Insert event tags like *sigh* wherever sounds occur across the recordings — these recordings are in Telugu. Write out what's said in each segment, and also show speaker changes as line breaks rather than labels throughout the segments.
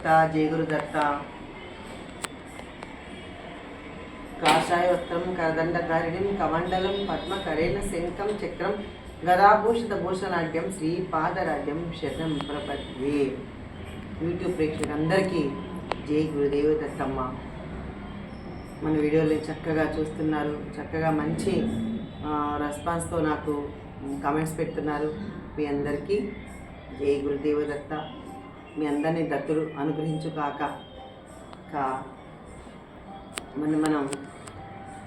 దత్త గురుదత్త జై గురుదత్త కదండకారిణిం కమండలం పద్మ కరేణ శంఖం చక్రం గదాభూషిత భూషణాడ్యం శ్రీ పాదరాజ్యం శరణం ప్రపద్యే. యూట్యూబ్ ప్రేక్షకులందరికీ జై గురుదేవ దత్తమ్మ. మన వీడియోలు చక్కగా చూస్తున్నారు. చక్కగా మంచి రెస్పాన్స్తో నాకు కామెంట్స్ పెడుతున్నారు. మీ అందరికీ జై గురుదేవ దత్త. మీ అందరినీ దత్తుడు అనుగ్రహించు కాక కా. మన మనం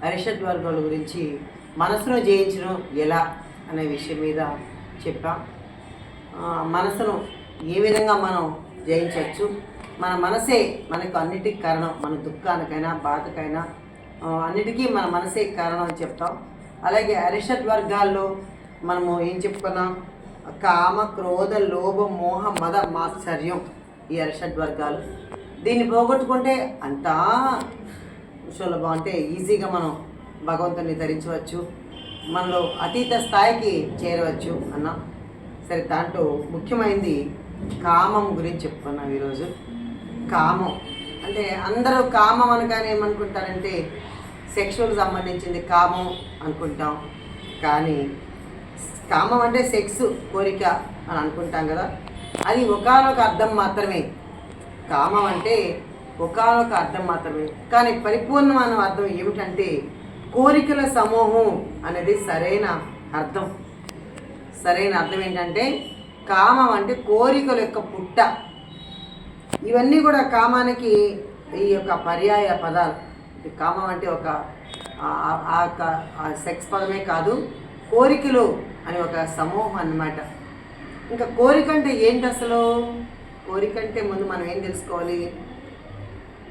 అరిషడ్ వర్గాల గురించి మనసును జయించడం ఎలా అనే విషయం మీద చెప్పాం. మనసును ఏ విధంగా మనం జయించవచ్చు? మన మనసే మనకు అన్నిటికీ కారణం మన దుఃఖానికైనా బాధకైనా అన్నిటికీ మన మనసే కారణం అని చెప్తాం. అలాగే అరిషడ్ వర్గాల్లో మనము ఏం చెప్పుకున్నాం? కామ క్రోధ లోభ మోహ మద మాత్సర్యం ఈ అరిషడ్ వర్గాలు. దీన్ని పోగొట్టుకుంటే అంతా సులభం అంటే ఈజీగా మనం భగవంతుని ధరించవచ్చు. మనలో అతీత స్థాయికి చేరవచ్చు అన్నాం సరే దాంట్లో ముఖ్యమైనది కామం గురించి చెప్పుకున్నాం ఈరోజు. కామం అంటే అందరూ కామం అనగానే ఏమనుకుంటారంటే సెక్షువల్కి సంబంధించింది కామం అనుకుంటాం. కానీ కామం అంటే సెక్స్ కోరిక అని అనుకుంటాం కదా. అది ఒకనొక అర్థం మాత్రమే. కామం అంటే ఒకానొక అర్థం మాత్రమే. కానీ పరిపూర్ణమైన అర్థం ఏమిటంటే కోరికల సమూహం అనేది సరైన అర్థం. సరైన అర్థం ఏంటంటే కామం అంటే కోరికల యొక్క పుట్ట. ఇవన్నీ కూడా కామానికి ఈ యొక్క పర్యాయ పదాలు. కామం అంటే ఒక ఆ- యొక్క- ఆ సెక్స్ పదమే కాదు కోరికలు అని ఒక సమూహం అన్నమాట. ఇంకా కోరిక అంటే ఏంటి అసలు? కోరిక అంటే ముందు మనం ఏం తెలుసుకోవాలి?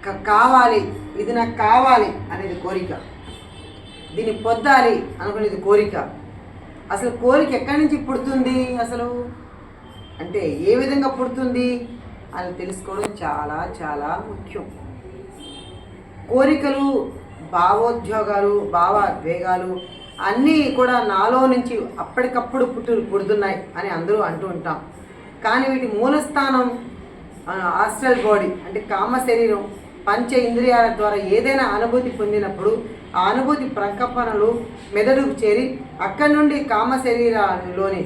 కావాలి ఇది నాకు కావాలి అనేది కోరిక. దీన్ని పొద్దాలి అనుకునేది కోరిక. అసలు కోరిక ఎక్కడి నుంచి పుడుతుంది అసలు? అంటే ఏ విధంగా పుడుతుంది అని తెలుసుకోవడం చాలా చాలా ముఖ్యం. కోరికలు భావోద్యోగాలు భావాద్వేగాలు అన్నీ కూడా నాలో నుంచి అప్పటికప్పుడు పుట్టు పుడుతున్నాయి అని అందరూ అంటూ ఉంటాం. కానీ వీటి మూలస్థానం ఆస్ట్రల్ బాడీ అంటే కామ శరీరం పంచ ఇంద్రియాల ద్వారా ఏదైనా అనుభూతి పొందినప్పుడు ఆ అనుభూతి ప్రకంపనలు మెదడుకు చేరి అక్కడి నుండి కామ శరీరంలోని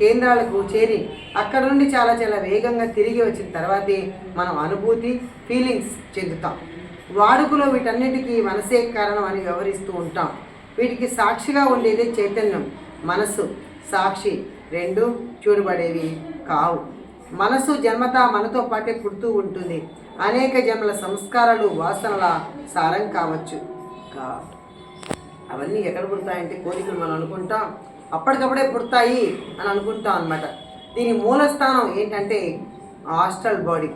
కేంద్రాలకు చేరి అక్కడ నుండి చాలా చాలా వేగంగా తిరిగి వచ్చిన తర్వాతే మనం అనుభూతి ఫీలింగ్స్ చెందుతాం. వాడుకలో వీటన్నిటికీ మనసే కారణం అని వ్యవహరిస్తూ ఉంటాం. వీటికి సాక్షిగా ఉండేది చైతన్యం. మనసు. సాక్షి. రెండు చూడబడేవి కావు. మనసు జన్మత మనతో పాటే పుడుతూ ఉంటుంది. అనేక జన్మల సంస్కారాలు వాసనల సారం కావచ్చు. కా అవన్నీ ఎక్కడ పుడతాయంటే కోరికలు మనం అనుకుంటాం అప్పటికప్పుడే పుడతాయి అని అనుకుంటాం అనమాట దీని మూలస్థానం ఏంటంటే హాస్టల్ బాడీ.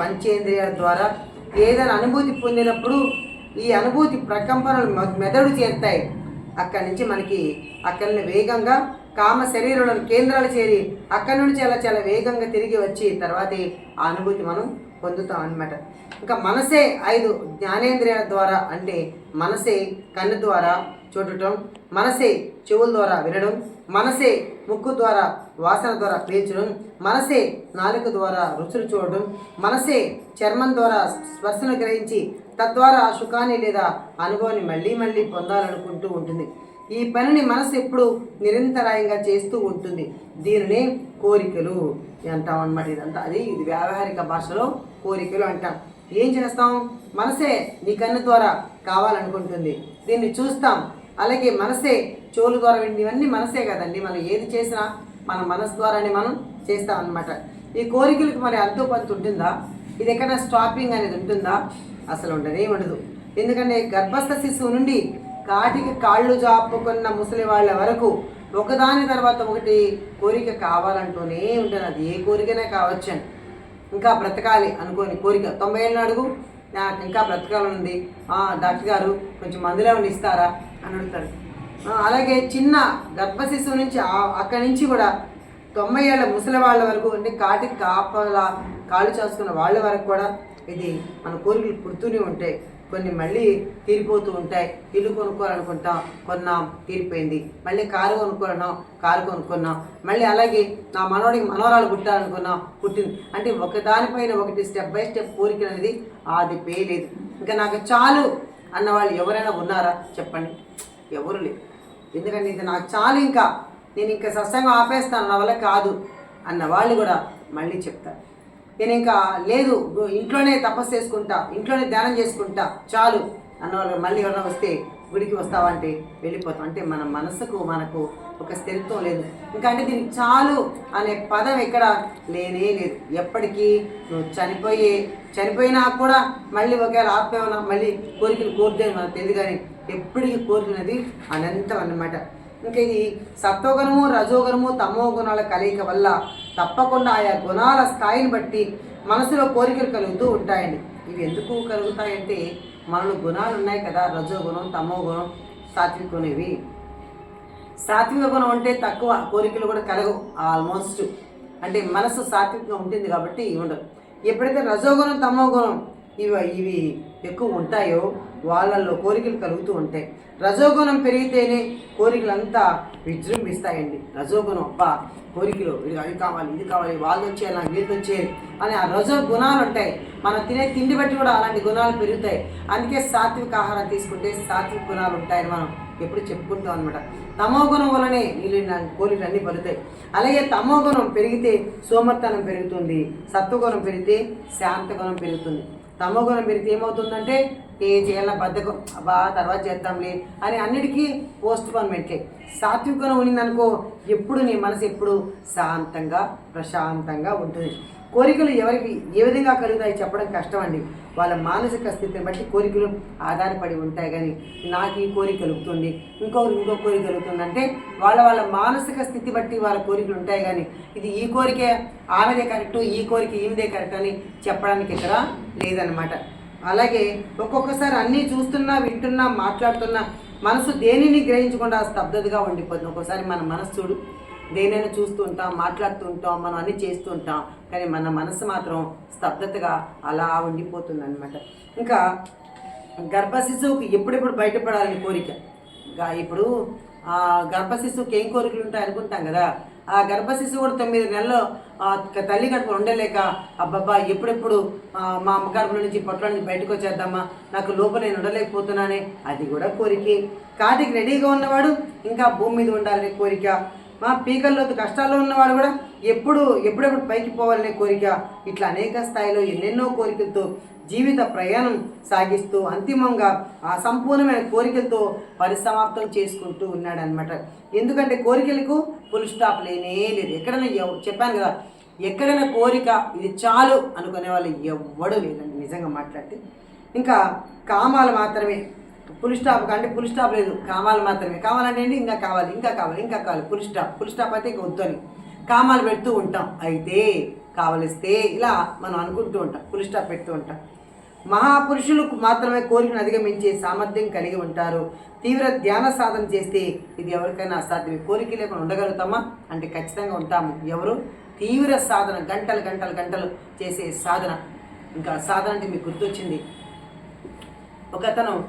పంచేంద్రియాల ద్వారా ఏదైనా అనుభూతి పొందినప్పుడు ఈ అనుభూతి ప్రకంపనలు మెదడు చేస్తాయి అక్కడి నుంచి మనకి అక్కడిని వేగంగా కామ శరీరంలో కేంద్రాలు చేరి అక్కడి నుండి అలా చాలా వేగంగా తిరిగి వచ్చి తర్వాత ఆ అనుభూతి మనం పొందుతాం అన్నమాట. ఇంకా మనసే ఐదు జ్ఞానేంద్రియాల ద్వారా అంటే మనసే కన్ను ద్వారా చూడటం మనసే చెవుల ద్వారా వినడం మనసే ముక్కు ద్వారా వాసన ద్వారా పీల్చడం మనసే నాలుక ద్వారా రుచులు చూడడం మనసే చర్మం ద్వారా స్పర్శను గ్రహించి తద్వారా సుఖాన్ని లేదా అనుభవాన్ని మళ్ళీ మళ్ళీ పొందాలనుకుంటూ ఉంటుంది. ఈ పనిని మనసు ఎప్పుడు నిరంతరాయంగా చేస్తూ ఉంటుంది. దీనినే కోరికలు అంటాం అనమాట ఇదంతా. అది ఇది వ్యావహారిక భాషలో కోరికలు అంటాం. ఏం చేస్తాం? మనసే నీ కన్ను ద్వారా కావాలనుకుంటుంది. దీన్ని చూస్తాం. అలాగే మనసే చెవుల ద్వారా ఇవన్నీ మనసే కదండి. మనం ఏది చేసినా మన మనసు ద్వారానే మనం చేస్తాం అనమాట ఈ కోరికలకు మరి అంతో పంతు ఉంటుందా? ఇది ఎక్కడ స్టాపింగ్ అనేది ఉంటుందా? అసలు ఉండనే ఉండదు ఎందుకంటే గర్భస్థ శిశువు నుండి కాటికి కాళ్ళు జాపుకున్న ముసలి వాళ్ళ వరకు ఒకదాని తర్వాత ఒకటి కోరిక కావాలంటూనే ఉంటుంది. అది ఏ కోరికనే కావచ్చండి ఇంకా బ్రతకాలి అనుకోని కోరిక. తొంభై ఏళ్ళు అడుగు. నాకు ఇంకా బ్రతకాలనుంది. డాక్టర్ గారు కొంచెం మందులు ఏమైనా ఇస్తారా అని అడుగుతాడు. అలాగే చిన్న గర్భ శిశువు నుంచి అక్కడి నుంచి కూడా తొంభై ఏళ్ళ ముసలి వాళ్ళ వరకు అంటే కాటికి కాపలా కాళ్ళు చేసుకున్న వాళ్ళ వరకు కూడా ఇది మన కోరికలు పుడుతూనే ఉంటాయి. కొన్ని మళ్ళీ తీరిపోతూ ఉంటాయి. ఇల్లు కొనుక్కోవాలనుకుంటాం. కొన్నాం. తీరిపోయింది. మళ్ళీ కారు కొనుక్కోవాలన్నాం. కారు కొనుక్కున్నాం. మళ్ళీ అలాగే నా మనవడికి మనవరాలు పుట్టాలనుకున్నాం. పుట్టింది అంటే ఒకదానిపైన ఒకటి స్టెప్ బై స్టెప్ కోరిక అనేది అది పేయలేదు ఇంకా నాకు చాలు అన్న వాళ్ళు ఎవరైనా ఉన్నారా? చెప్పండి. ఎవరు లేరు. ఎందుకంటే ఇది నాకు చాలు ఇంకా. నేను ఇంకా సత్సంగం ఆపేస్తాను. నా వల్ల కాదు అన్న వాళ్ళు కూడా మళ్ళీ చెప్తారు. నేను ఇంకా లేదు ఇంట్లోనే తపస్సు చేసుకుంటా ఇంట్లోనే ధ్యానం చేసుకుంటా చాలు. అన్న వాళ్ళు మళ్ళీ ఎవరైనా వస్తే గుడికి వస్తావా అంటే వెళ్ళిపోతాం. అంటే మన మనసుకు మనకు ఒక స్థిరత్వం లేదు. ఇంకా అంటే దీనికి చాలు అనే పదం ఎక్కడ లేనే లేదు. ఎప్పటికీ నువ్వు చనిపోయే చనిపోయినా కూడా మళ్ళీ ఒకవేళ ఆత్మేమన్నా మళ్ళీ కోరికలు కోరుతుంది మనకు తెలియదు కానీ ఎప్పటికీ కోరుకున్నది అనంతం అన్నమాట. ఇంకా ఇది సత్వగుణము రజోగుణము తమో గుణాల కలయిక వల్ల తప్పకుండా ఆయా గుణాల స్థాయిని బట్టి మనసులో కోరికలు కలుగుతూ ఉంటాయండి. ఇవి ఎందుకు కలుగుతాయంటే మనలో గుణాలు ఉన్నాయి కదా రజోగుణం తమో గుణం సాత్విక గుణం ఇవి. సాత్విక గుణం అంటే తక్కువ కోరికలు కూడా కలగవు ఆల్మోస్ట్ అంటే మనసు సాత్వికంగా ఉంటుంది కాబట్టి ఇవి ఉండదు ఎప్పుడైతే రజోగుణం తమో గుణం ఇవి ఇవి ఎక్కువ ఉంటాయో వాళ్ళల్లో కోరికలు కలుగుతూ ఉంటాయి. రజోగుణం పెరిగితేనే కోరికలంతా విజృంభిస్తాయండి. రజోగుణం అబ్బా కోరికలు ఇది అవి కావాలి ఇది కావాలి వాళ్ళు వచ్చేయాలి నాకు వీళ్ళు వచ్చేయాలి అని ఆ రజో గుణాలు ఉంటాయి. మనం తినే తిండి బట్టి కూడా అలాంటి గుణాలు పెరుగుతాయి. అందుకే సాత్విక ఆహారం తీసుకుంటే సాత్విక గుణాలు ఉంటాయని మనం ఎప్పుడు చెప్పుకుంటాం అనమాట తమో గుణం వలనే వీళ్ళు కోరికలు అన్నీ పలుతాయి అలాగే తమో గుణం పెరిగితే సోమర్తనం పెరుగుతుంది సత్వగుణం పెరిగితే శాంతగుణం పెరుగుతుంది. తమో గుణం పెరిగితే ఏమవుతుందంటే ఏ చేయాల బద్ధకం అబ్బా తర్వాత చేద్దాంలే అని అన్నిటికీ పోస్ట్ పోన్మెంట్లే సాత్విక గుణం ఉన్నదనుకో ఎప్పుడు నీ మనసు ఎప్పుడు శాంతంగా ప్రశాంతంగా ఉంటుంది. కోరికలు ఎవరికి ఏ విధంగా కలుగుతాయి చెప్పడం కష్టం అండి వాళ్ళ మానసిక స్థితిని బట్టి కోరికలు ఆధారపడి ఉంటాయి కానీ నాకు ఈ కోరిక కలుగుతుంది ఇంకొకరు ఇంకో కోరిక కలుగుతుంది అంటే వాళ్ళ వాళ్ళ మానసిక స్థితి బట్టి వాళ్ళ కోరికలు ఉంటాయి కానీ ఇది ఈ కోరికే ఆమెదే కరెక్ట్ ఈ కోరిక ఈమెదే కరెక్ట్ అని చెప్పడానికి ఇక్కడ లేదనమాట అలాగే ఒక్కొక్కసారి అన్నీ చూస్తున్నా వింటున్నా మాట్లాడుతున్నా మనసు దేనిని గ్రహించకుండా స్తబ్దతగా ఉండిపోతుంది. ఒక్కోసారి మన మనసు చూడు దేనైనా చూస్తూ ఉంటాం మాట్లాడుతూ ఉంటాం మనం అన్నీ చేస్తూ ఉంటాం కానీ మన మనసు మాత్రం స్తబ్దతగా అలా ఉండిపోతుంది అనమాట ఇంకా గర్భ శిశువుకి ఎప్పుడెప్పుడు బయటపడాలని కోరిక? గా- ఇప్పుడు ఆ గర్భ శిశువుకి ఏం కోరికలు ఉంటాయి అనుకుంటాం కదా? ఆ గర్భ శిశువు కూడా తొమ్మిది నెలలు ఆ తల్లి కడుపు ఉండలేక అబ్బబ్బా ఎప్పుడెప్పుడు మా అమ్మ కడుపులో నుంచి పొట్ల నుంచి బయటకు వచ్చేద్దామా నాకు లోపల నేను ఉండలేకపోతున్నానే అది కూడా కోరికే. కాటికి రెడీగా ఉన్నవాడు ఇంకా భూమి మీద ఉండాలనే కోరిక. మా పీకల్లో కష్టాల్లో ఉన్నవాడు కూడా ఎప్పుడు ఎప్పుడెప్పుడు పైకి పోవాలనే కోరిక. ఇట్లా అనేక స్థాయిలో ఎన్నెన్నో కోరికలతో జీవిత ప్రయాణం సాగిస్తూ అంతిమంగా ఆ సంపూర్ణమైన కోరికలతో పరిసమాప్తం చేసుకుంటూ ఉన్నాడనమాట ఎందుకంటే కోరికలకు ఫుల్ స్టాప్ లేనే లేదు. ఎక్కడైనా చెప్పాను కదా ఎక్కడైనా కోరిక ఇది చాలు అనుకునే వాళ్ళు ఎవ్వడూ లేదండి నిజంగా మాట్లాడితే ఇంకా కామాలు మాత్రమే. ఫుల్ స్టాప్ అంటే ఫుల్ స్టాప్ లేదు. కామాలు మాత్రమే. కావాలంటే ఏంటి? ఇంకా కావాలి ఇంకా కావాలి ఇంకా కావాలి. ఫుల్ స్టాప్ ఫుల్ స్టాప్ అయితే ఇంకా వద్దని కామాలు పెడుతూ ఉంటాం. అయితే కావలిస్తే ఇలా మనం అనుకుంటూ ఉంటాం. ఫుల్ స్టాప్ పెడుతూ ఉంటాం. మహాపురుషులకు మాత్రమే కోరికను అధిగమించే సామర్థ్యం కలిగి ఉంటారు. తీవ్ర ధ్యాన సాధన చేస్తే ఇది ఎవరికైనా అసాధ్యమే. కోరిక లేకుండా ఉండగలుగుతామా? అంటే ఖచ్చితంగా ఉంటాము. ఎవరు? తీవ్ర సాధన గంటలు గంటలు గంటలు చేసే సాధన. ఇంకా సాధన అంటే మీకు గుర్తొచ్చింది. ఒక అతను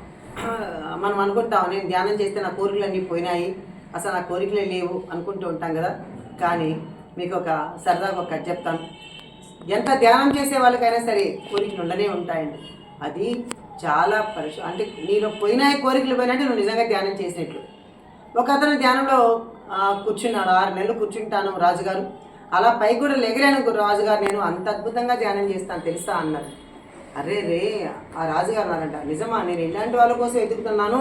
మనం అనుకుంటాం నేను ధ్యానం చేస్తే నా కోరికలన్నీ పోయినాయి. అసలు నా కోరికలే లేవు అనుకుంటూ ఉంటాం కదా. కానీ మీకు ఒక సరదాగా ఒక చెప్తాను. ఎంత ధ్యానం చేసే వాళ్ళకైనా సరే కోరికలు ఉండనే ఉంటాయండి. అది చాలా పరిశు అంటే నీలో పోయినా కోరికలు పోయినట్టు నువ్వు నిజంగా ధ్యానం చేసినట్లు. ఒక అతను ధ్యానంలో కూర్చున్నాడు ఆరు నెలలు కూర్చుంటాను రాజుగారు. అలా పై కూడా లెగలేను రాజుగారు నేను అంత అద్భుతంగా ధ్యానం చేస్తాను తెలుసా అన్నారు. అరే రే ఆ రాజుగారు అన్నారంట నిజమా నేను ఇలాంటి వాళ్ళ కోసం ఎదుగుతున్నాను.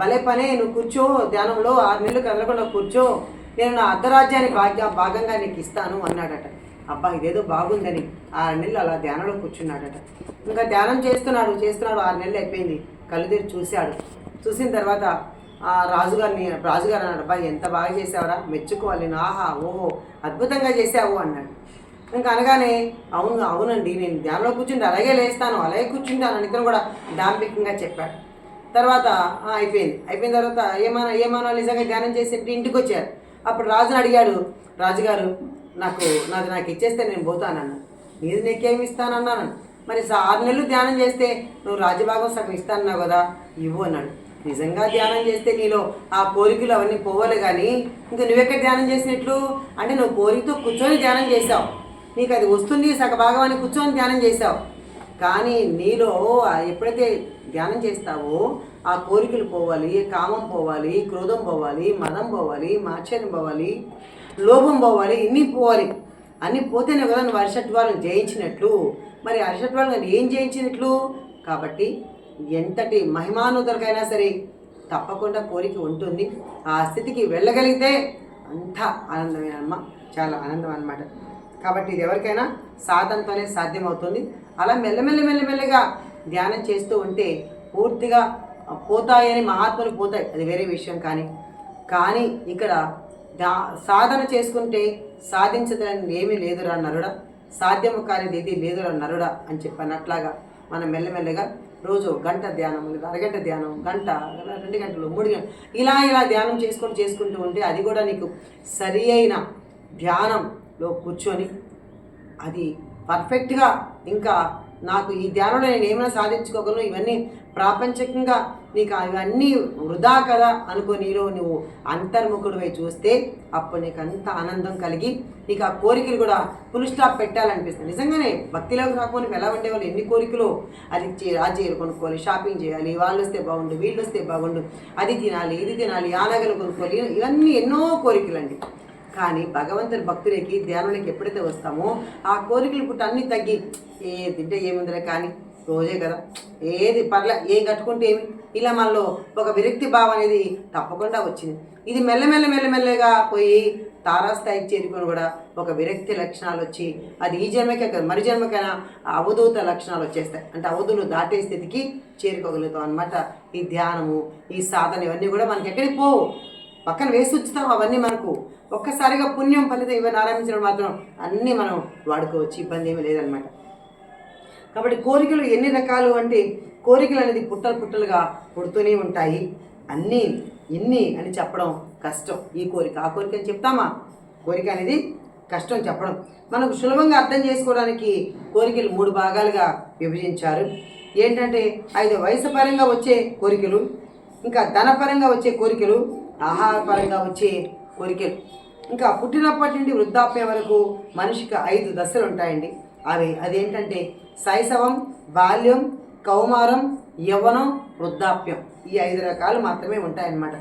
భలే పనే నువ్వు కూర్చో ధ్యానంలో ఆరు నెలలు కదలకుండా కూర్చో. నేను నా అర్ధరాజ్యాన్ని భాగ్య భాగంగా నీకు ఇస్తాను అన్నాడట. అబ్బా ఇదేదో బాగుందని ఆరు నెలలు అలా ధ్యానంలో కూర్చున్నాడట. ఇంకా ధ్యానం చేస్తున్నాడు చేస్తున్నాడు ఆరు నెలలు అయిపోయింది. కళ్ళు తెరి చూశాడు. చూసిన తర్వాత ఆ రాజుగారిని రాజుగారు అన్నాడు అబ్బా ఎంత బాగా చేసావురా మెచ్చుకోవాలి నేను ఆహా ఓహో అద్భుతంగా చేసావు అన్నాడు. ఇంకా అనగానే అవును అవునండి నేను ధ్యానంలో కూర్చుంటే అలాగే లేస్తాను అలాగే కూర్చుంటాను అని ఇతను కూడా దాంపికంగా చెప్పాడు. తర్వాత అయిపోయింది. అయిపోయిన తర్వాత ఏమన్నా ఏమన్నా నిజంగా ధ్యానం చేసి ఇంటికి వచ్చారు అప్పుడు రాజుని అడిగాడు రాజుగారు నాకు నాది నాకు ఇచ్చేస్తే నేను పోతానన్న నీది నీకేమి ఇస్తానన్నాను మరి ఆరు నెలలు ధ్యానం చేస్తే నువ్వు రాజభాగం సగం ఇస్తానన్నావు కదా ఇవ్వు అన్నాడు. నిజంగా ధ్యానం చేస్తే నీలో ఆ కోరికలు అవన్నీ పోవాలి కానీ ఇంకా నువ్వెక్కడ ధ్యానం చేసినట్లు? అంటే నువ్వు కోరికతో కూర్చొని ధ్యానం చేసావు నీకు అది వస్తుంది సగ భాగం అని కూర్చొని ధ్యానం చేసావు కానీ నీలో ఎప్పుడైతే ధ్యానం చేస్తావో ఆ కోరికలు పోవాలి కామం పోవాలి క్రోధం పోవాలి మదం పోవాలి మాచర్యం పోవాలి. లోభం పోవాలి ఇన్ని పోవాలి. అన్ని పోతేనే కదా నువ్వు అరిషట్వాలను జయించినట్లు. మరి అరిషట్వాలను ఏం జయించినట్లు? కాబట్టి ఎంతటి మహిమానుతులకైనా సరే తప్పకుండా కోరిక ఉంటుంది. ఆ స్థితికి వెళ్ళగలిగితే అంత ఆనందమే అమ్మ. చాలా ఆనందం అన్నమాట. కాబట్టి ఇది ఎవరికైనా సాధనతోనే సాధ్యమవుతుంది. అలా మెల్లమెల్ల మెల్లమెల్లగా ధ్యానం చేస్తూ ఉంటే పూర్తిగా పోతాయని మహాత్ములు పోతాయి. అది వేరే విషయం కానీ. కానీ ఇక్కడ దా సాధన చేసుకుంటే సాధించదని ఏమీ లేదురా నరుడా. సాధ్యము కానిది ఇది లేదురా నరుడా అని చెప్పినట్లాగా మనం మెల్లమెల్లగా రోజు గంట ధ్యానం అరగంట ధ్యానం గంట రెండు గంటలు మూడు గంటలు ఇలా ఇలా ధ్యానం చేసుకొని చేసుకుంటూ ఉంటే అది కూడా నీకు సరి అయిన ధ్యానంలో కూర్చొని అది పర్ఫెక్ట్గా ఇంకా నాకు ఈ ధ్యానంలో నేను ఏమైనా సాధించుకోగలను ఇవన్నీ ప్రాపంచికంగా నీకు అవన్నీ వృధా కదా అనుకో నీలో నువ్వు అంతర్ముఖుడివై చూస్తే అప్పుడు నీకు అంత ఆనందం కలిగి నీకు ఆ కోరికలు కూడా ఫుల్ స్టాప్ పెట్టాలనిపిస్తుంది. నిజంగానే భక్తిలోకి రాకపోతే ఎలా ఉండేవాళ్ళు? ఎన్ని కోరికలు? అది చే- చీర కొనుక్కోవాలి షాపింగ్ చేయాలి వాళ్ళు వస్తే బాగుండు వీళ్ళు వస్తే బాగుండు అది తినాలి ఇది తినాలి ఆనగలు కొనుక్కోవాలి ఇవన్నీ ఎన్నో కోరికలు అండి కానీ భగవంతుని భక్తులకి ధ్యానంలోకి ఎప్పుడైతే వస్తామో ఆ కోరికలు పుట్ట అన్నీ తగ్గి ఏ తింటే ఏముందిలే కానీ రోజే కదా. ఏది పర్లే ఏం కట్టుకుంటే ఏమి? ఇలా మనలో ఒక విరక్తి భావం అనేది తప్పకుండా వచ్చింది. ఇది మెల్లమెల్ల మెల్లమెల్లగా పోయి తారాస్థాయికి చేరుకొని కూడా ఒక విరక్తి లక్షణాలు వచ్చి అది ఈ జన్మకే కాదు మరి జన్మకైనా అవధూత లక్షణాలు వచ్చేస్తాయి. అంటే అవధులు దాటే స్థితికి చేరుకోగలుగుతాం అనమాట ఈ ధ్యానము ఈ సాధన ఇవన్నీ కూడా మనకి ఎక్కడికి పోవు. పక్కన వేసి ఉంచుతాం అవన్నీ మనకు. ఒక్కసారిగా పుణ్యం ఫలితం ఇవన్నీ ఆరంభించడం మాత్రం అన్నీ మనం వాడుకోవచ్చు ఇబ్బంది ఏమీ లేదనమాట కాబట్టి కోరికలు ఎన్ని రకాలు అంటే కోరికలు అనేది పుట్టలు పుట్టలుగా పుడుతూనే ఉంటాయి. అన్నీ ఇన్ని అని చెప్పడం కష్టం. ఈ కోరిక ఆ కోరిక అని చెప్తామా? కోరిక అనేది కష్టం చెప్పడం. మనకు సులభంగా అర్థం చేసుకోవడానికి కోరికలు మూడు భాగాలుగా విభజించారు. ఏంటంటే ఐదు వయసు పరంగా వచ్చే కోరికలు ఇంకా ధనపరంగా వచ్చే కోరికలు ఆహారపరంగా వచ్చే కోరికలు. ఇంకా పుట్టినప్పటి నుండి వృద్ధాప్యం వరకు మనిషికి ఐదు దశలు ఉంటాయండి. అవి అదేంటంటే శైశవం బాల్యం కౌమారం యవ్వనం వృద్ధాప్యం. ఈ ఐదు రకాలు మాత్రమే ఉంటాయన్నమాట.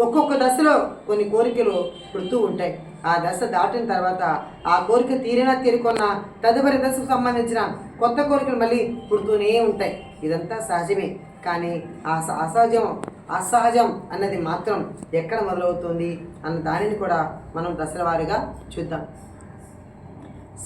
ఒక్కొక్క దశలో కొన్ని కోరికలు పుడుతూ ఉంటాయి. ఆ దశ దాటిన తర్వాత ఆ కోరిక తీరినా తీరుకున్న తదుపరి దశకు సంబంధించిన కొత్త కోరికలు మళ్ళీ పుడుతూనే ఉంటాయి. ఇదంతా సహజమే. కానీ ఆ స- అసహజం అసహజం అన్నది మాత్రం ఎక్కడ మొదలవుతుంది అన్న దానిని కూడా మనం దశల వారీగా చూద్దాం.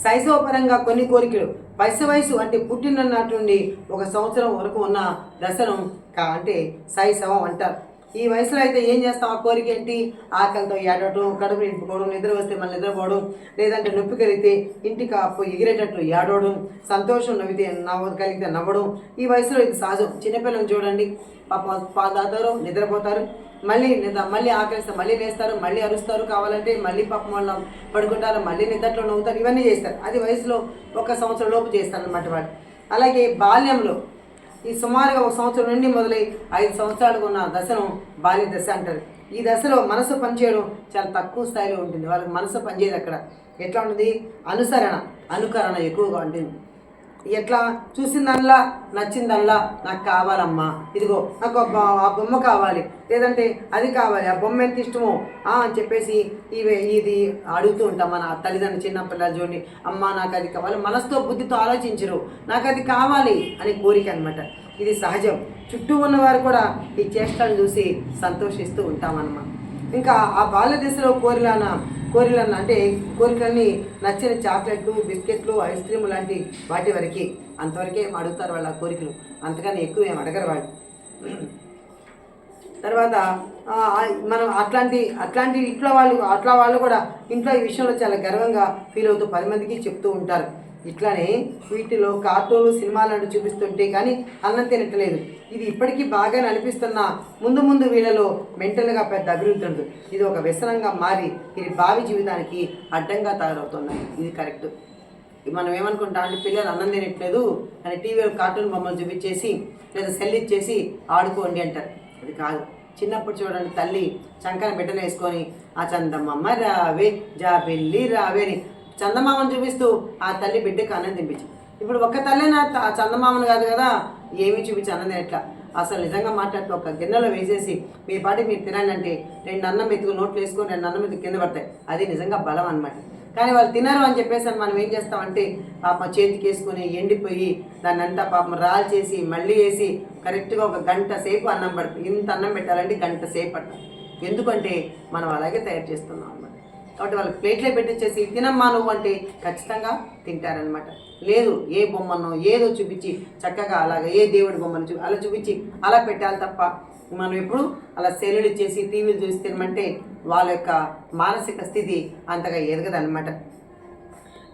శైశవపరంగా కొన్ని కోరికలు వయసు వయసు అంటే పుట్టిన నాటి నుండి ఒక సంవత్సరం వరకు ఉన్న దశను కా అంటే శైశవం అంటారు. ఈ వయసులో అయితే ఏం చేస్తాం? ఆ కోరిక ఏంటి? ఆకలితో ఏడటం కడుపు నింపుకోవడం నిద్ర వస్తే మళ్ళీ నిద్రపోవడం లేదంటే నొప్పి కలిగితే ఇంటికి అప్పు ఎగిరేటట్లు ఏడవడం సంతోషం నవ్వితే నవ్వు కలిగితే నవ్వడం. ఈ వయసులో ఇది సహజం. చిన్నపిల్లలు చూడండి. పాప పాదాతారు నిద్రపోతారు. మళ్ళీ నిద్ర మళ్ళీ ఆకలిస్తే మళ్ళీ లేస్తారు మళ్ళీ అరుస్తారు కావాలంటే మళ్ళీ పాపం వాళ్ళు పడుకుంటారు మళ్ళీ నిద్రలో నవ్వుతారు. ఇవన్నీ చేస్తారు. అది వయసులో ఒక సంవత్సరం లోపు చేస్తారు అన్నమాట వాళ్ళు. అలాగే బాల్యంలో ఈ సుమారుగా ఒక సంవత్సరం నుండి మొదలై ఐదు సంవత్సరాలకు ఉన్న దశను బాల్య దశ అంటారు. ఈ దశలో మనసు పనిచేయడం చాలా తక్కువ స్థాయిలో ఉంటుంది. వాళ్ళకి మనసు పనిచేయదు అక్కడ. ఎట్లా ఉంటుంది? అనుసరణ అనుకరణ ఎక్కువగా ఉంటుంది. ఎట్లా? చూసిందల్లా? నచ్చిందల్లా? నాకు కావాలమ్మా. ఇదిగో నాకు ఆ బొమ్మ కావాలి. లేదంటే అది కావాలి. ఆ బొమ్మ ఎంత ఇష్టమో. ఆ అని చెప్పేసి ఇవి ఇది అడుగుతూ ఉంటాం మన తల్లిదండ్రులు చిన్న పిల్లలు చూడండి అమ్మ నాకు అది కావాలి. మనసుతో బుద్ధితో ఆలోచించరు. నాకు అది కావాలి అని కోరిక అనమాట ఇది సహజం. చుట్టూ ఉన్నవారు కూడా ఈ చేష్టలను చూసి సంతోషిస్తూ ఉంటామన్నమాట. ఇంకా ఆ బాల్య దశలో కోరిలాన కోరికలను అంటే కోరికలన్నీ నచ్చిన చాక్లెట్లు బిస్కెట్లు ఐస్ క్రీమ్ లాంటి వాటి వరకే. అంతవరకే అడుగుతారు వాళ్ళ కోరికలు. అంతకన్నా ఎక్కువ ఏం అడగరు వాళ్ళు. తర్వాత మనం అట్లాంటి అట్లాంటి ఇంట్లో వాళ్ళు అట్లా వాళ్ళు కూడా ఇంట్లో ఈ విషయంలో చాలా గర్వంగా ఫీల్ అవుతూ పది మందికి చెప్తూ ఉంటారు. ఇట్లానే వీటిలో కార్టూన్లు సినిమాలను చూపిస్తుంటే కానీ అన్నం తినట్లేదు. ఇది ఇప్పటికీ బాగా అనిపిస్తున్న ముందు ముందు వీళ్ళలో మెంటల్గా పెద్ద అభివృద్ధి ఉంటుంది. ఇది ఒక వ్యసనంగా మారి ఇది భావి జీవితానికి అడ్డంగా తయారవుతున్నాయి ఇది కరెక్ట్. మనం ఏమనుకుంటాం అంటే పిల్లలు అన్నం తినట్లేదు అని టీవీలో కార్టూన్ బొమ్మలు చూపించేసి లేదా సెల్ ఇచ్చేసి ఆడుకోండి అంటారు. అది కాదు. చిన్నప్పుడు చూడండి తల్లి చంకన బిడ్డను వేసుకొని ఆ చందమ్మమ్మ రావే జా పెళ్ళి రావే అని చందమామను చూపిస్తూ ఆ తల్లి బిడ్డకు అన్నం తినిపించి. ఇప్పుడు ఒక్క తల్లిన నా చందమామను కాదు కదా ఏమి చూపించి అన్నం ఎట్లా అసలు నిజంగా మాట్లాడుతూ ఒక గిన్నెలో వేసేసి మీ పాటి మీరు తినండి అంటే రెండు అన్నం మెతుకు నోట్లు వేసుకొని రెండు అన్నం మెతుకు కింద పడతాయి. అది నిజంగా బలం అనమాట కానీ వాళ్ళు తినరు అని చెప్పేసి అని మనం ఏం చేస్తామంటే పాపం చేతికి వేసుకొని ఎండిపోయి దాన్ని అంతా పాపం రాల్ చేసి మళ్ళీ వేసి కరెక్ట్గా ఒక గంట సేపు అన్నం పడుతుంది ఇంత అన్నం పెట్టాలంటే గంట సేపు పడుతుంది ఎందుకంటే మనం అలాగే తయారు చేస్తున్నాం. కాబట్టి వాళ్ళకి ప్లేట్లో పెట్టించేసి తినమ్మా నువ్వు అంటే ఖచ్చితంగా తింటారనమాట లేదు ఏ బొమ్మనో ఏదో చూపించి చక్కగా అలాగ ఏ దేవుడి బొమ్మను చూ అలా చూపించి అలా పెట్టాలి తప్ప మనం ఎప్పుడు అలా సెల్లులు చేసి టీవీలు చూసి తినమంటే వాళ్ళ యొక్క మానసిక స్థితి అంతగా ఎదగదనమాట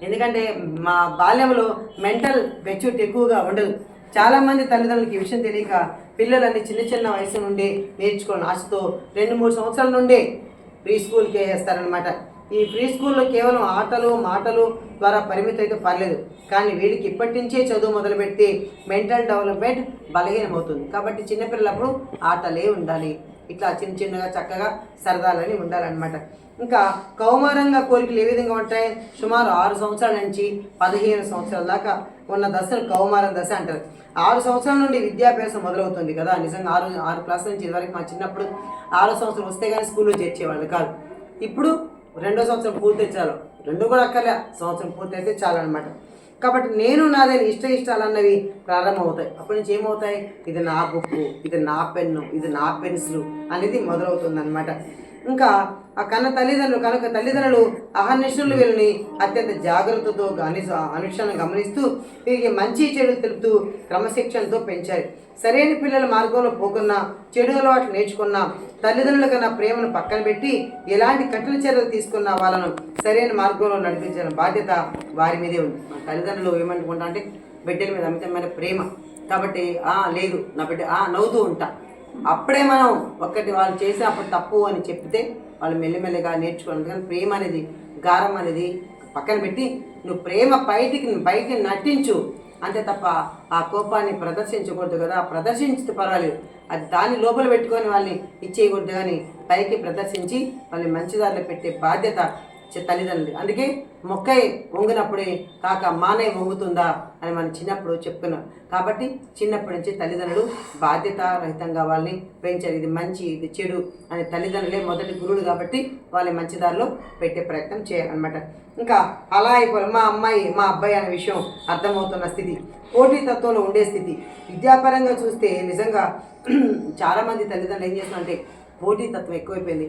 ఎందుకంటే మా బాల్యంలో మెంటల్ మెచ్యూరిటీ ఎక్కువగా ఉండదు. చాలామంది తల్లిదండ్రులకి ఈ విషయం తెలియక పిల్లలన్నీ చిన్న చిన్న వయసు నుండే నేర్చుకోవాలని ఆశతో రెండు మూడు సంవత్సరాల నుండే ప్రీ స్కూల్కి వేస్తారనమాట ఈ ప్రీ స్కూల్లో కేవలం ఆటలు మాటలు ద్వారా పరిమితం అయితే పర్లేదు. కానీ వీడికి ఇప్పటి నుంచే చదువు మొదలుపెట్టి మెంటల్ డెవలప్మెంట్ బలహీనమవుతుంది. కాబట్టి చిన్నపిల్లలప్పుడు ఆటలే ఉండాలి. ఇట్లా చిన్న చిన్నగా చక్కగా సరదాలని ఉండాలన్నమాట. ఇంకా కౌమారంగా కోరికలు ఏ విధంగా ఉంటాయి? సుమారు ఆరు సంవత్సరాల నుంచి పదిహేను సంవత్సరాల దాకా ఉన్న దశను కౌమారం దశ అంటారు. ఆరు సంవత్సరాల నుండి విద్యాభ్యాసం మొదలవుతుంది కదా. నిజంగా ఆరు ఆరు క్లాస్ నుంచి ఇదివరకు మా చిన్నప్పుడు ఆరు సంవత్సరం వస్తే కానీ స్కూల్లో చేర్చేవాళ్ళు కాదు. ఇప్పుడు రెండో సంవత్సరం పూర్తి చాలు రెండు కూడా అక్కర్లే సంవత్సరం పూర్తి అయితే చాలు అనమాట కాబట్టి నేను నాదైన ఇష్ట ఇష్టాలు అన్నవి ప్రారంభమవుతాయి. అప్పటి నుంచి ఏమవుతాయి? ఇది నా బుక్కు ఇది నా పెన్ను ఇది నా పెన్సిల్ అనేది మొదలవుతుంది అనమాట ఇంకా ఆ కన్న తల్లిదండ్రులు కనుక తల్లిదండ్రులు అహర్నిశలు వీళ్ళని అత్యంత జాగ్రత్తతో గాని అనుష్ఠానం గమనిస్తూ వీరికి మంచి చెడు తెలుపుతూ క్రమశిక్షణతో పెంచారు. సరైన పిల్లల మార్గంలో పోకున్నా చెడు అలవాట్లు నేర్చుకున్నా తల్లిదండ్రుల కన్నా ప్రేమను పక్కన పెట్టి ఎలాంటి కఠిన చర్యలు తీసుకున్న వాళ్ళను సరైన మార్గంలో నడిపించిన బాధ్యత వారి మీదే ఉంది. మన తల్లిదండ్రులు ఏమనుకుంటా అంటే బిడ్డల మీద అమితమైన ప్రేమ. కాబట్టి ఆ లేదు నా బిడ్డ ఆ నవ్వుతూ ఉంటా. అప్పుడే మనం ఒక్కటి వాళ్ళు చేసినప్పుడు తప్పు అని చెప్తే వాళ్ళు మెల్లిమెల్లిగా నేర్చుకోవాలి. కానీ ప్రేమ అనేది గారం అనేది పక్కన పెట్టి నువ్వు ప్రేమ బయటికి బయటికి నటించు. అంతే తప్ప ఆ కోపాన్ని ప్రదర్శించకూడదు కదా. ప్రదర్శించితే పర్వాలేదు. అది దాన్ని లోపల పెట్టుకొని వాళ్ళని ఇచ్చేయకూడదు కానీ పైకి ప్రదర్శించి వాళ్ళని మంచి దారిలో పెట్టే బాధ్యత తల్లిదండ్రులు. అందుకే మొక్కై వంగినప్పుడే కాక మానే వంగుతుందా అని మనం చిన్నప్పుడు చెప్పుకున్నాం. కాబట్టి చిన్నప్పటి నుంచి తల్లిదండ్రులు బాధ్యత రహితంగా వాళ్ళని పెంచారు. ఇది మంచి ఇది చెడు అని తల్లిదండ్రులే మొదటి గురువులు కాబట్టి వాళ్ళని మంచి దారిలో పెట్టే ప్రయత్నం చేయాలన్నమాట. ఇంకా అలా అయిపోయి మా అమ్మాయి మా అబ్బాయి అనే విషయం అర్థమవుతున్న స్థితి. పోటీ తత్వంలో ఉండే స్థితి. విద్యాపరంగా చూస్తే నిజంగా *clears throat* చాలామంది తల్లిదండ్రులు ఏం చేస్తున్నారంటే పోటీ తత్వం ఎక్కువైపోయింది.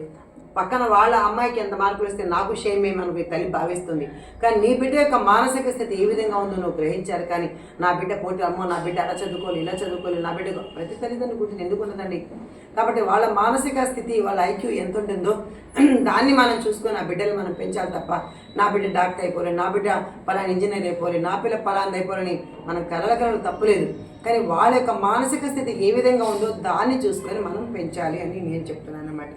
పక్కన వాళ్ళ అమ్మాయికి ఎంత మార్కులు వస్తే నాకు షేమ్ ఏమనుకు తల్లి భావిస్తుంది. కానీ నీ బిడ్డ యొక్క మానసిక స్థితి ఏ విధంగా ఉందో నువ్వు గ్రహించారు కానీ నా బిడ్డ పోటీ అమ్మో నా బిడ్డ అలా చదువుకోవాలి ఇలా చదువుకోవాలి నా బిడ్డ ప్రతి తల్లిదండ్రులు గురించి ఎందుకు ఉండదండి? కాబట్టి వాళ్ళ మానసిక స్థితి వాళ్ళ ఐక్యూ ఎంత ఉంటుందో *clears throat* దాన్ని మనం చూసుకొని ఆ బిడ్డలు మనం పెంచాలి తప్ప నా బిడ్డ డాక్టర్ అయిపోలే నా బిడ్డ పలాని ఇంజనీర్ అయిపోలే నా పిల్ల పలాంది అయిపోలని మనం కలల కలలు తప్పులేదు. కానీ వాళ్ళ యొక్క మానసిక స్థితి ఏ విధంగా ఉందో దాన్ని చూసుకొని మనం పెంచాలి అని నేను చెప్తున్నాను అన్నమాట.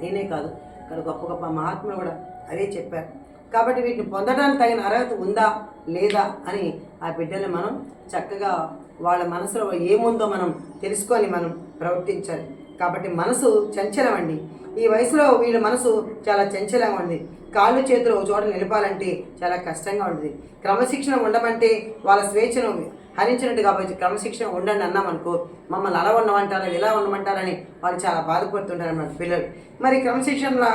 నేనే కాదు. ఇక్కడ గొప్ప గొప్ప మహాత్ములు కూడా అదే చెప్పారు. కాబట్టి వీటిని పొందడానికి తగిన అర్హత ఉందా లేదా అని ఆ బిడ్డలు మనం చక్కగా వాళ్ళ మనసులో ఏముందో మనం తెలుసుకొని మనం ప్రవర్తించాలి. కాబట్టి మనసు చంచలం అండి ఈ వయసులో వీళ్ళ మనసు చాలా చంచలంగా ఉంది. కాళ్ళు చేతులు ఒక చోట నిలపాలంటే చాలా కష్టంగా ఉంటుంది. క్రమశిక్షణ ఉండమంటే వాళ్ళ స్వేచ్ఛను హరించినట్టు కాబట్టి క్రమశిక్షణ ఉండండి అన్నామనుకో మమ్మల్ని అలా ఉండమంటారా ఇలా ఉండమంటారని వాళ్ళు చాలా బాధపడుతుంటారు అన్నమాట పిల్లలు. మరి క్రమశిక్షణ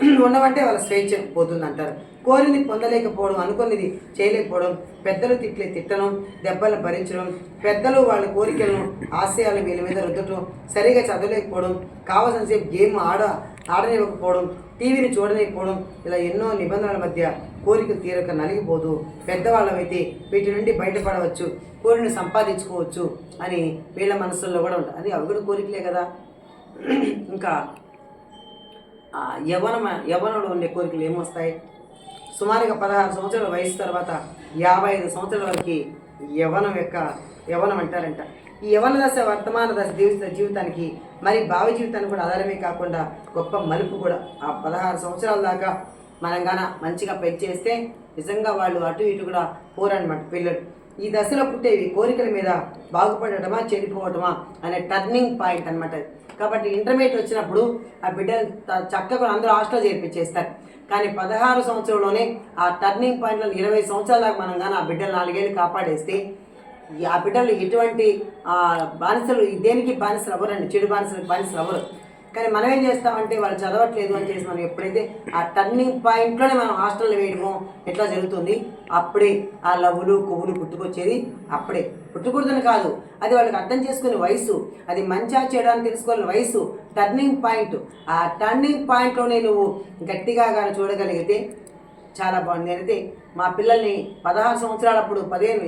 *clears throat* ఉండమంటే వాళ్ళ స్వేచ్ఛ పోతుంది అంటారు కోరింది పొందలేకపోవడం అనుకున్నది చేయలేకపోవడం పెద్దలు తిట్లే తిట్టడం దెబ్బలు భరించడం పెద్దలు వాళ్ళ కోరికలను ఆశయాలను వీళ్ళ మీద రుద్దటం సరిగా చదవలేకపోవడం కావాల్సినసేపు గేమ్ ఆడ ఆడనివ్వకపోవడం టీవీని చూడలేకపోవడం ఇలా ఎన్నో నిబంధనల మధ్య కోరిక తీరక నలిగిపోదు పెద్దవాళ్ళమైతే వీటి నుండి బయటపడవచ్చు కోరిని సంపాదించుకోవచ్చు అని వీళ్ళ మనసుల్లో కూడా ఉంటుంది. అది అవి కూడా కోరికలే కదా. ఇంకా యవన యవనంలో ఉండే కోరికలు ఏమొస్తాయి? సుమారుగా పదహారు సంవత్సరాల వయసు తర్వాత యాభై ఐదు సంవత్సరాల వరకు యవనం యొక్క యవనం అంటారంట. ఈ యవన దశ వర్తమాన దశ జీవిత జీవితానికి మరి భావి జీవితానికి కూడా ఆధారమే కాకుండా గొప్ప మలుపు కూడా. ఆ పదహారు సంవత్సరాల దాకా మనం గాన మంచిగా పెంచేస్తే నిజంగా వాళ్ళు అటు ఇటు కూడా పోరనమాట పిల్లలు. ఈ దశలో పుట్టేవి కోరికల మీద బాగుపడటమా చెడిపోవటమా అనే టర్నింగ్ పాయింట్ అనమాట కాబట్టి ఇంటర్మీడియట్ వచ్చినప్పుడు ఆ బిడ్డలు చక్కగా అందరూ హాస్టల్ చేర్పించేస్తారు. కానీ పదహారు సంవత్సరంలోనే ఆ టర్నింగ్ పాయింట్లో ఇరవై సంవత్సరాల దాకా మనం కానీ ఆ బిడ్డలు నాలుగేళ్ళు కాపాడేస్తే ఆ బిడ్డలు ఎటువంటి బానిసలు దేనికి బానిసలు అవ్వరండి? చెడు బానిసలు బానిసలు అవ్వరు. కానీ మనం ఏం చేస్తామంటే వాళ్ళు చదవట్లేదు అని చేసి మనం ఎప్పుడైతే ఆ టర్నింగ్ పాయింట్లోనే మనం హాస్టల్లో వేయడమో ఎట్లా జరుగుతుంది? అప్పుడే ఆ లవ్వులు కొవ్వులు పుట్టుకొచ్చేది అప్పుడే. పుట్టుకూడదని కాదు. అది వాళ్ళకి అర్థం చేసుకునే వయసు. అది మంచిగా చేయడానికి తెలుసుకోవాలని వయసు. టర్నింగ్ పాయింట్ ఆ టర్నింగ్ పాయింట్లోనే నువ్వు గట్టిగా కానీ చూడగలిగితే చాలా బాగుంది నేనైతే మా పిల్లల్ని పదహారు సంవత్సరాలప్పుడు పదిహేను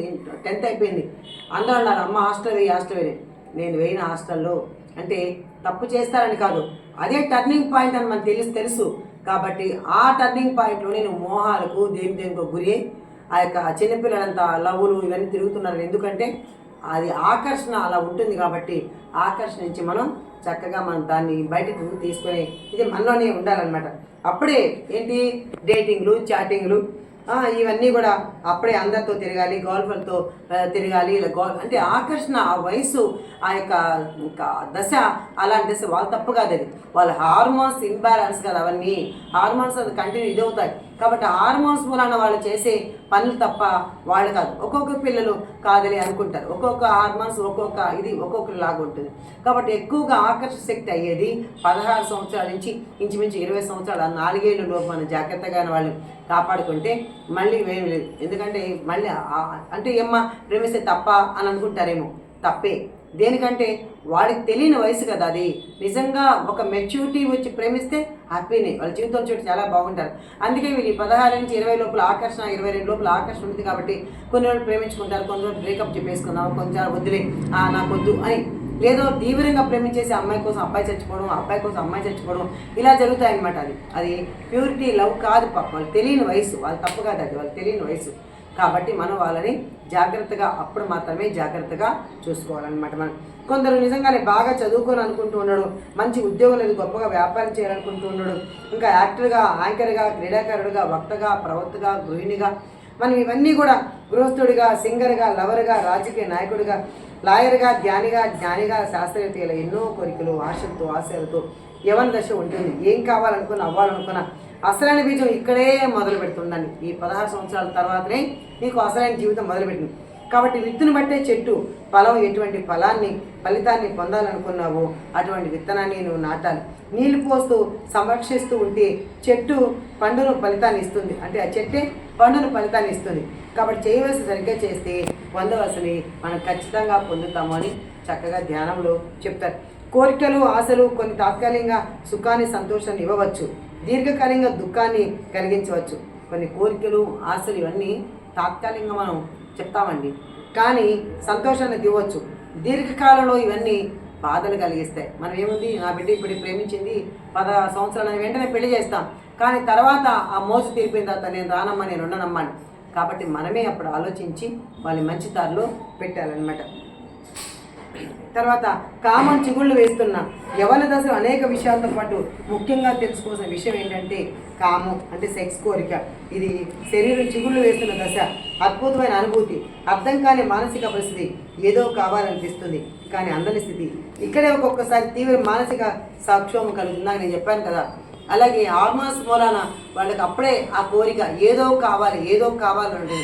టెన్త్ అయిపోయింది. అందరూ అన్నారు అమ్మ హాస్టల్ వేయి హాస్టల్ వేయి. నేను వేయిన హాస్టల్లో అంటే తప్పు చేస్తారని కాదు. అదే టర్నింగ్ పాయింట్ అని మనకు తెలుసు తెలుసు. కాబట్టి ఆ టర్నింగ్ పాయింట్లో నేను మోహాలకు దేని దేనికో గురి ఆ యొక్క చిన్నపిల్లలంతా లవ్వులు ఇవన్నీ తిరుగుతున్నారు. ఎందుకంటే అది ఆకర్షణ అలా ఉంటుంది కాబట్టి ఆకర్షణ నుంచి మనం చక్కగా మనం దాన్ని బయటకు తీసుకొని ఇది మనలోనే ఉండాలన్నమాట. అప్పుడే ఏంటి? డేటింగ్లు చాటింగ్లు ఇవన్నీ కూడా అప్పుడే అందరితో తిరగాలి గోల్ఫర్తో తిరగాలి ఇలా గోల్ అంటే ఆకర్షణ ఆ వయసు ఆ యొక్క దశ అలాంటి దశ వాళ్ళ తప్పు కాదు అది. వాళ్ళ హార్మోన్స్ ఇంబ్యాలెన్స్ కాదు అవన్నీ హార్మోన్స్ అది కంటిన్యూ ఇదవుతాయి కాబట్టి హార్మోన్స్ మూలాన వాళ్ళు చేసే పనులు తప్ప వాళ్ళు కాదు. ఒక్కొక్క పిల్లలు కాదని అనుకుంటారు. ఒక్కొక్క హార్మోన్స్ ఒక్కొక్క ఇది ఒక్కొక్కరి లాగా ఉంటుంది. కాబట్టి ఎక్కువగా ఆకర్షణ శక్తి అయ్యేది పదహారు సంవత్సరాల నుంచి ఇంచుమించు ఇరవై సంవత్సరాలు ఆ నాలుగేళ్ళు లోపు మనం జాగ్రత్తగా వాళ్ళు కాపాడుకుంటే మళ్ళీ వేరు లేదు. ఎందుకంటే మళ్ళీ అంటే ఏమ్మా ప్రేమిస్తే తప్ప అని అనుకుంటారేమో. తప్పే. దేనికంటే వాడికి తెలియని వయసు కదా అది. నిజంగా ఒక మెచ్యూరిటీ వచ్చి ప్రేమిస్తే హ్యాపీనే వాళ్ళ జీవితం చూసి చాలా బాగుంటారు. అందుకే వీళ్ళు ఈ పదహారు నుంచి ఇరవై లోపల ఆకర్షణ ఇరవై రెండు లోపల ఆకర్షణ ఉంది కాబట్టి కొన్ని రోజులు ప్రేమించుకుంటారు కొన్ని రోజులు బ్రేకప్ చెప్పేసుకుందాం కొంచెం వదిలే నాకు వద్దు అని లేదో తీవ్రంగా ప్రేమించేసి అమ్మాయి కోసం అబ్బాయి చచ్చిపోవడం అబ్బాయి కోసం అమ్మాయి చచ్చిపోవడం ఇలా జరుగుతాయి అనమాట అది. అది ప్యూరిటీ లవ్ కాదు పాప. వాళ్ళు తెలియని వయసు. వాళ్ళు తప్పు కాదు అది. వాళ్ళు తెలియని వయసు. కాబట్టి మనం వాళ్ళని జాగ్రత్తగా అప్పుడు మాత్రమే జాగ్రత్తగా చూసుకోవాలన్నమాట మనం. కొందరు నిజంగానే బాగా చదువుకొని అనుకుంటూ ఉన్నాడు మంచి ఉద్యోగం లేదు గొప్పగా వ్యాపారం చేయాలనుకుంటూ ఉన్నాడు ఇంకా యాక్టర్గా యాంకర్గా క్రీడాకారుడిగా వక్తగా ప్రవక్తగా గృహిణిగా మనం ఇవన్నీ కూడా గృహస్థుడిగా సింగర్గా లవర్గా రాజకీయ నాయకుడిగా లాయర్గా జ్ఞానిగా జ్ఞానిగా శాస్త్రవేత్తల ఎన్నో కోరికలు ఆశలతో ఆశలతో యవన దశ ఉంటుంది. ఏం కావాలనుకున్నా అవ్వాలనుకున్నా అసలైన బీజం ఇక్కడే మొదలు పెడుతుందండి. ఈ పదహారు సంవత్సరాల తర్వాతనే నీకు అసలైన జీవితం మొదలుపెట్టింది. కాబట్టి విత్తును బట్టే చెట్టు ఫలం ఎటువంటి ఫలాన్ని ఫలితాన్ని పొందాలనుకున్నావో అటువంటి విత్తనాన్ని నువ్వు నాటాలి. నీళ్ళు పోస్తూ సంరక్షిస్తూ ఉంటే చెట్టు పండును ఫలితాన్ని ఇస్తుంది. అంటే ఆ చెట్టే పండును ఫలితాన్ని ఇస్తుంది. కాబట్టి చేయవలసి సరిగ్గా చేస్తే పొందవలసినవి మనం ఖచ్చితంగా పొందుతాము అని చక్కగా ధ్యానంలో చెప్తారు. కోరికలు ఆశలు కొన్ని తాత్కాలికంగా సుఖాన్ని సంతోషాన్ని ఇవ్వవచ్చు. దీర్ఘకాలికంగా దుఃఖాన్ని కలిగించవచ్చు. కొన్ని కోరికలు ఆశలు ఇవన్నీ తాత్కాలికంగా మనం చెప్తామండి. కానీ సంతోషాన్ని ఇవ్వచ్చు దీర్ఘకాలంలో ఇవన్నీ బాధలు కలిగిస్తాయి. మనం ఏముంది? నా బిడ్డ ఇప్పుడు ప్రేమించింది. పద సంవత్సరాలు వెంటనే పెళ్ళి చేస్తాం. కానీ తర్వాత ఆ మోజు తీరిపోయిన తర్వాత నేను రానమ్మా నేను ఉండనమ్మా కాబట్టి మనమే అప్పుడు ఆలోచించి వాళ్ళని మంచి దారిలో పెట్టాలన్నమాట. తర్వాత కామం చిగుళ్ళు వేస్తున్న. యవన దశలో అనేక విషయాలతో పాటు ముఖ్యంగా తెలుసుకోవాల్సిన విషయం ఏంటంటే కామం అంటే సెక్స్ కోరిక. ఇది శరీరం చిగుళ్ళు వేస్తున్న దశ అద్భుతమైన అనుభూతి అర్థం కాని మానసిక పరిస్థితి ఏదో కావాలనిపిస్తుంది. కానీ అందని స్థితి ఇక్కడే ఒక్కొక్కసారి తీవ్ర మానసిక సాక్ష్యం కలుగుతుందా. నేను చెప్పాను కదా. అలాగే హార్మోన్స్ మూలాన వాళ్ళకి అప్పుడే ఆ కోరిక ఏదో కావాలి ఏదో కావాలని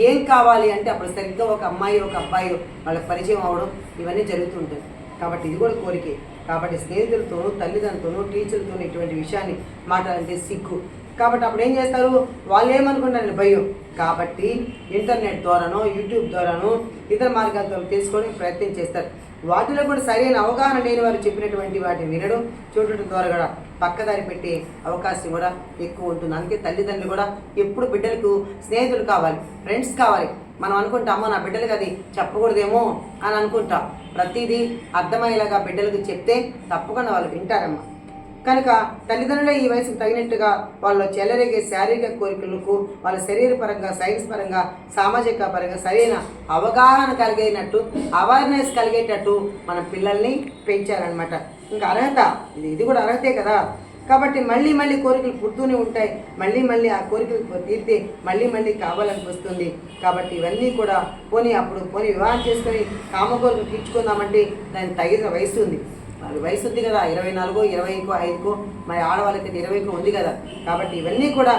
ఏం కావాలి అంటే అప్పుడు సరిగ్గా ఒక అమ్మాయి ఒక అబ్బాయి వాళ్ళకి పరిచయం అవడం ఇవన్నీ జరుగుతుంటాయి. కాబట్టి ఇది కూడా కోరికే. కాబట్టి స్నేహితులతోనూ తల్లిదండ్రులతోనూ టీచర్లతోనూ ఇటువంటి విషయాన్ని మాట్లాడంటే సిగ్గు. కాబట్టి అప్పుడు ఏం చేస్తారు? వాళ్ళు ఏమనుకుంటారు భయం. కాబట్టి ఇంటర్నెట్ ద్వారానో యూట్యూబ్ ద్వారానో ఇతర మార్గాలతో తెలుసుకోవడానికి ప్రయత్నం చేస్తారు. వాటిలో కూడా సరైన అవగాహన లేని వారు చెప్పినటువంటి వాటిని వినడం చూడటం ద్వారా కూడా పక్కదారి పెట్టే అవకాశం కూడా ఎక్కువ ఉంటుంది. అందుకే తల్లిదండ్రులు కూడా ఎప్పుడు బిడ్డలకు స్నేహితులు కావాలి ఫ్రెండ్స్ కావాలి. మనం అనుకుంటామో నా బిడ్డలకు అది చెప్పకూడదేమో అని అనుకుంటాం. ప్రతిదీ అర్థమయ్యేలాగా బిడ్డలకు చెప్తే తప్పకుండా వాళ్ళు వింటారమ్మా. కనుక తల్లిదండ్రులు ఈ వయసుకు తగినట్టుగా వాళ్ళు చెలరేగే శారీరక కోరికలకు వాళ్ళ శరీరపరంగా సైన్స్ పరంగా సామాజిక పరంగా సరైన అవగాహన కలిగేటట్టు అవేర్నెస్ కలిగేటట్టు మన పిల్లల్ని పెంచాలన్నమాట ఇంకా అర్హత ఇది ఇది కూడా అర్హతే కదా. కాబట్టి మళ్ళీ మళ్ళీ కోరికలు పుడుతూనే ఉంటాయి. మళ్ళీ మళ్ళీ ఆ కోరికలు తీరితే మళ్ళీ మళ్ళీ కావాలనిపిస్తుంది కాబట్టి ఇవన్నీ కూడా పోనీ అప్పుడు పోనీ వివాహం చేసుకొని కామ కోరికలు తీర్చుకుందామంటే దానికి తగిన వయసు ఉంది. మరి వయసు ఉంది కదా ఇరవై నాలుగో ఇరవైకో ఐదుకో మరి ఆడవాళ్ళకి ఇరవైకో ఉంది కదా. కాబట్టి ఇవన్నీ కూడా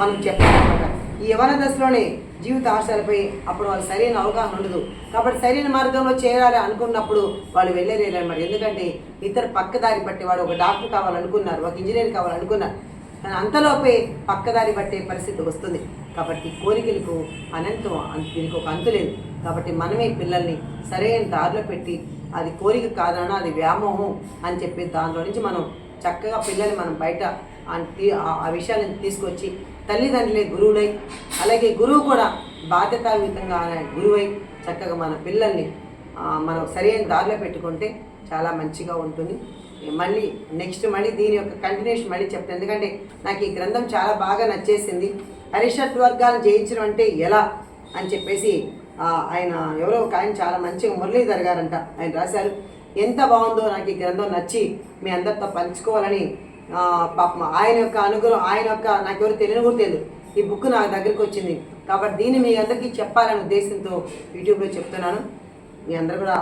మనం చెప్పాలన్నమాట. ఈ యవన దశలోనే జీవిత ఆశలపై అప్పుడు వాళ్ళు సరైన అవగాహన ఉండదు. కాబట్టి సరైన మార్గంలో చేరాలి అనుకున్నప్పుడు వాళ్ళు వెళ్ళలేరన్నమాట మరి ఎందుకంటే ఇద్దరు పక్కదారి పట్టేవాడు ఒక డాక్టర్ కావాలనుకున్నారు ఒక ఇంజనీర్ కావాలనుకున్నారు. కానీ అంతలోపే పక్కదారి పట్టే పరిస్థితి వస్తుంది. కాబట్టి కోరికలకు అనంతం దీనికి ఒక అంతు లేదు. కాబట్టి మనమే పిల్లల్ని సరైన దారిలో పెట్టి అది కోరిక కాదన్నా అది వ్యామోహం అని చెప్పి దాంట్లో నుంచి మనం చక్కగా పిల్లల్ని మనం బయట ఆ విషయాలను తీసుకొచ్చి తల్లిదండ్రులే గురువులై అలాగే గురువు కూడా బాధ్యతాయుతంగా గురువై చక్కగా మన పిల్లల్ని మనం సరైన దారిలో పెట్టుకుంటే చాలా మంచిగా ఉంటుంది. మళ్ళీ నెక్స్ట్ మళ్ళీ దీని యొక్క కంటిన్యూషన్ మళ్ళీ చెప్తాను ఎందుకంటే నాకు ఈ గ్రంథం చాలా బాగా నచ్చేసింది. హరిషట్ వర్గాలను జయించడం అంటే ఎలా అని చెప్పేసి ఆయన ఎవరో ఒక ఆయన చాలా మంచిగా మురళీధర్ గారంట ఆయన రాశారు. ఎంత బాగుందో నాకు ఈ గ్రంథం నచ్చి మీ అందరితో పంచుకోవాలని పాపం ఆయన యొక్క అనుగ్రహం ఆయన యొక్క నాకు ఎవరు తెలియని కూడా తెలియదు. ఈ బుక్ నా దగ్గరికి వచ్చింది. కాబట్టి దీన్ని మీ అందరికీ చెప్పాలనే ఉద్దేశంతో యూట్యూబ్లో చెప్తున్నాను. మీ అందరూ కూడా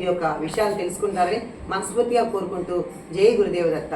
ఈ యొక్క విషయాలు తెలుసుకుంటారని మనస్ఫూర్తిగా కోరుకుంటూ జై గురుదేవదత్త.